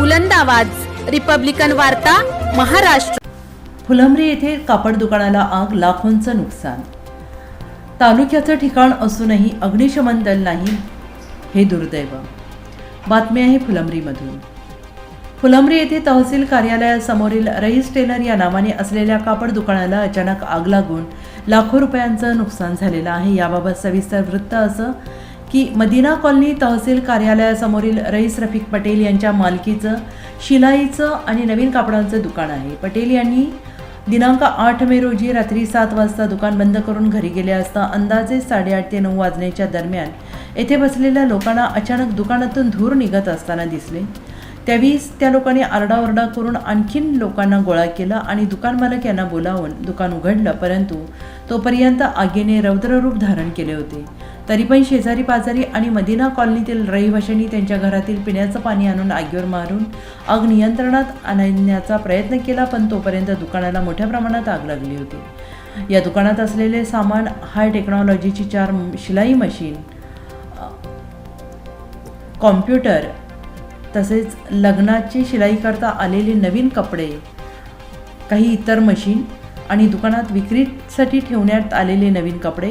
बुलंद आवाज. रिपब्लिकन वार्ता महाराष्ट्र. फुलंब्री येथे कापड दुकानाला आग लाखोंचं नुकसान. तालुक्याचं ठिकाण असूनही अग्निशमन दल नाही हे दुर्दैव. बातमी आहे फुलंब्रीमधून. फुलंब्री येथे तहसील कार्यालयासमोरील रईस टेलर या नावाने असलेल्या कापड दुकानाला अचानक आग लागून लाखो रुपयांचं नुकसान झालेलं आहे. याबाबत सविस्तर वृत्त असं की मदिना कॉलनी तहसील कार्यालयासमोरील रईस रफिक पटेल यांच्या मालकीचं शिलाईचं आणि नवीन कापडांचं दुकान आहे. पटेल यांनी दिनांक आठ मे रोजी रात्री सात वाजता दुकान बंद करून घरी गेले असता अंदाजे साडेआठ ते नऊ वाजण्याच्या दरम्यान येथे बसलेल्या लोकांना अचानक दुकानातून धूर निघत असताना दिसले. त्यावेळीस त्या लोकांनी आरडाओरडा करून आणखीन लोकांना गोळा केला आणि दुकान मालक यांना बोलावून दुकान उघडलं परंतु तोपर्यंत आगीने रौद्ररूप धारण केले होते. तरी पण शेजारी पाजारी आणि मदिना कॉलनीतील रहिवाशांनी त्यांच्या घरातील पिण्याचं पाणी आणून आगीवर मारून आग नियंत्रणात आणण्याचा प्रयत्न केला पण तोपर्यंत दुकानाला मोठ्या प्रमाणात आग लागली होती. या दुकानात असलेले सामान हाय टेक्नॉलॉजीची चार शिलाई मशीन कॉम्प्युटर तसेच लग्नाची शिलाई करता आलेले नवीन कपडे काही इतर मशीन आणि दुकानात विक्रीसाठी ठेवण्यात आलेले नवीन कपडे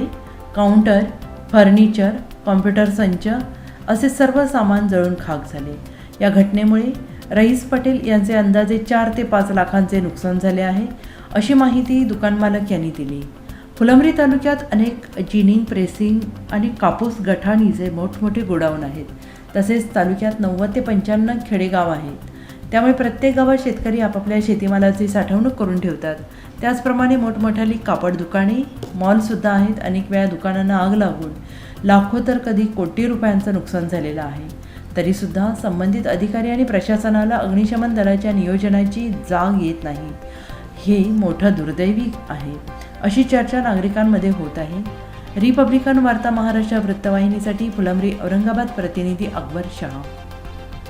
काउंटर फर्निचर कॉम्प्युटर संच असे सर्व सामान जळून खाक झाले. या घटनेमुळे रईस पटेल यांचे अंदाजे चार ते पाच लाखांचे नुकसान झाले आहे अशी माहिती दुकानमालक यांनी दिली. फुलंब्री तालुक्यात अनेक जिनिंग प्रेसिंग आणि कापूस गठाणीचे मोठमोठे गोडाऊन आहेत. तसेच तालुक्यात नव्वद ते पंच्याण्णव खेडेगाव आहेत. त्यामुळे प्रत्येक गावात शेतकरी आपापल्या शेतीमालाची साठवणूक करून ठेवतात. त्याचप्रमाणे मोठमोठाली कापड दुकाने मॉलसुद्धा आहेत. अनेक वेळा दुकानांना आग लागून लाखो तर कधी कोटी रुपयांचं नुकसान झालेलं आहे. तरीसुद्धा संबंधित अधिकारी आणि प्रशासनाला अग्निशमन दलाच्या नियोजनाची जाग येत नाही. हे मोठं दुर्दैवी आहे. अशी चर्चा नागरिकांमध्ये होत आहे. रिपब्लिकन वार्ता महाराष्ट्र वृत्तवाहिनीसाठी फुलंब्री औरंगाबाद प्रतिनिधी अकबर शहा.